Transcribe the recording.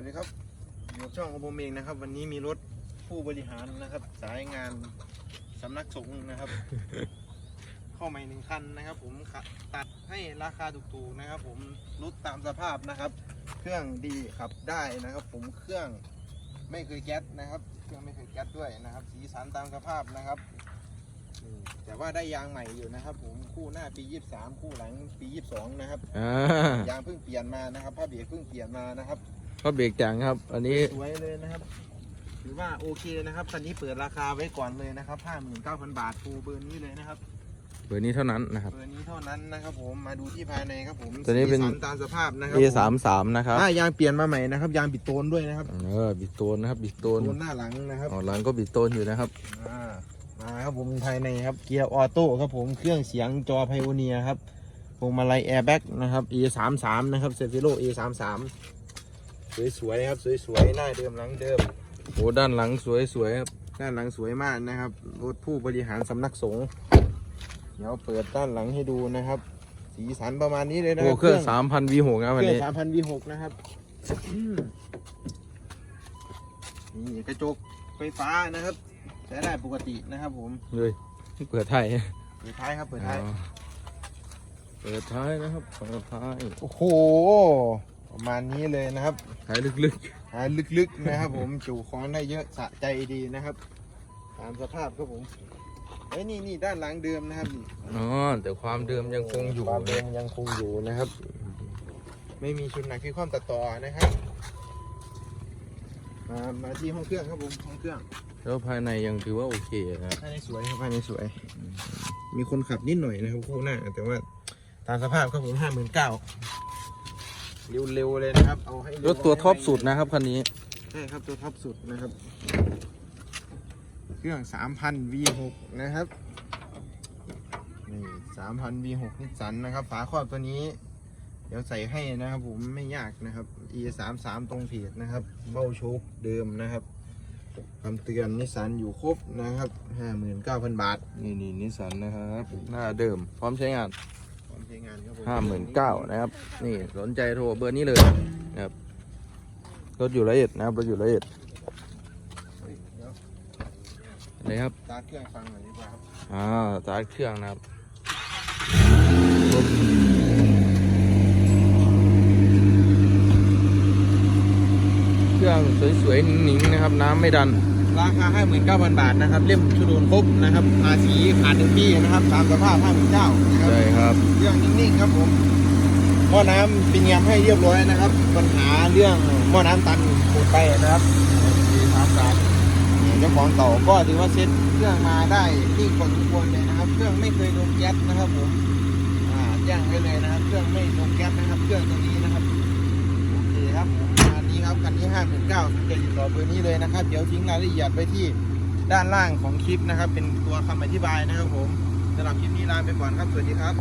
วัสดีครับอยู่กับช่องของผมเองนะครับ วันนี้มีรถผู้บริหารนะครับ สายงานสำนักสงฆ์นะครับ เข้าใหม่หนึ่งคันนะครับ ผมขะตัดให้ราคาถูกๆนะครับ ผมรถตามสภาพนะครับ เครื่องดีขับได้นะครับ ผมเครื่องไม่เคยแก๊สนะครับ เครื่องไม่เคยแก๊สด้วยนะครับ สีสันตามสภาพนะครับนี่แต่ว่าได้ยางใหม่อยู่นะครับ ผมคู่หน้าปี 23 คู่หลังปี 22 นะครับอ่ายางเพิ่งเปลี่ยนมานะครับผ้าเบรกเพิ่งเปลี่ยนมานะครับ ก็เบรกจังครับ อันนี้สวยเลยนะครับถือว่าโอเคนะครับคันนี้เปิดราคาไว้ก่อนเลยนะครับ59,000บาทฟูเบอร์นี้เลยนะครับเบอร์นี้เท่านั้นนะครับเบอร์นี้เท่านั้นนะครับ ผมมาดูที่ภายในครับผมตัวนี้เป็นสีสัตามสภาพนะครั A ผมสามสามนะครับอ่ายางเปลี่ยนมาใหม่นะครับยางบิดโตนด้วยนะครับเออบิดโตนนะครับบิดโตนโตนหน้าหลังนะครับอ๋อหลังก็บิดโตนอยู่นะครับอ่ามาครับผมภายในครับเกียร์ออโต้ครับผมเครื่องเสียงจอไพโอเนียครับพวงมาลัยแอร์แบ็กนะครับ E 3 3นะครับเซฟิโล E 3 3ส วยๆครับสวยๆหน้าเดิมหลังเดิมโอ้ด้านหลังสวยสวยๆครับด้านหลังสวยมากนะครับรถผู้บริหารสำนักสงฆ์เดี๋ยวเปิดด้านหลังให้ดูนะครับ สีสันประมาณนี้เลยนะโอ้เครื่องสามพันวีหกนะเควันรื่องนี้สามพันวีหกนะครับอืมนี่กระจกไฟฟ้านะครับใช้ได้ปกตินะครับผมเลยเปิดท้ายเปิดท้ายครับเปิดท้าย อ๋อเปิดท้ายนะครับเปิดท้าย โอ้โห ประมาณนี้เลยนะครับท้ายลึกหาลึกๆนะครับ ผมจูของได้เยอะสะใจดีนะครับ ตามสภาพครับผมเอ้ยนี่นี่ด้านหลังเดิมนะครับนี่ๆอ๋อแต่ความเดิมยังคงอยู่ความเดิมยังคงอยู่นะครับ ไม่มีชุดหนักที่ความตัดต่อนะครับมามาที่ห้องเครื่องครับผมห้องเครื่อง แล้วภายในยังถือว่าโอเคนะภายในสวยครับภายในสวย มีคนขับนิดหน่อยนะครับคู่หน้า แต่ว่าตามสภาพครับผมห้าหมื่นเก้า เร็วๆเลยนะครับ เอาให้เรถตัวท็อปสุดนะครับคันนี้ ใช่ครับตัวท็อปสุดนะครับ เครื่อง3,000 V6 นะครับ นี่3,000 V6 นิสสันนะครับ ฝาครอบตัวนี้ เดี๋ยวใส่ให้นะครับผมไม่ยากนะครับ E33 ตรงเพจนะครับ เบ้าโชคเดิมนะครับคำเตือนนิสสันอยู่ครบนะครับ 59,000 บาท นี่นี่นิสสันนะครับ หน้าเดิม พร้อมใช้งาน พร้อมใช้งานครับผมห้าหมื่นเก้านะครับ นี่สนใจโทรเบอร์นี้เลยนะครับรถอยู่ละเอียดนะครับรถอยู่ละเอียดเดี๋ยวเลยครับสตาร์ทเครื่องฟังหน่อยดีกว่าครับอ่าสตาร์ทเครื่องนะครับเครื่องสวยๆหนิงๆนะครับ น้ำไม่ดัน ราคา 59,000 บาทนะครับ เล่มชุดโดนครบนะครับภาษีขาดหนึ่งปีนะครับ ตามสภาพ59,000นะครับใช่ครับ เรื่องนิ่งๆครับผมหม้อน้ำปีเนียมให้เรียบร้อยนะครับ ปัญหาเรื่องหม้อน้ำตันหมดไปนะครับดีสามสามเจ้าของเก่าก็ถือว่าเซ็ตเครื่องมาได้นิ่งพอสมควรเลยนะครับ เครื่องไม่เคยโดนแก๊สนะครับผมอ่าแจ้งไว้เลยนะครับ เครื่องไม่โดนแก๊สนะครับ เครื่องตัวนี้นะครับโอเคครับผมอั นนี้ครับคันนี้ห้าหมื่นเก้าสนใจติดต่อเบอร์นี้เลยนะครับ เดี๋ยวทิ้งรายละเอียดไว้ที่ด้านล่างของคลิปนะครับ เป็นตัวคำอธิบายนะครับผมสำหรับคลิปนี้ลาไปก่อนครับ สวัสดีครับ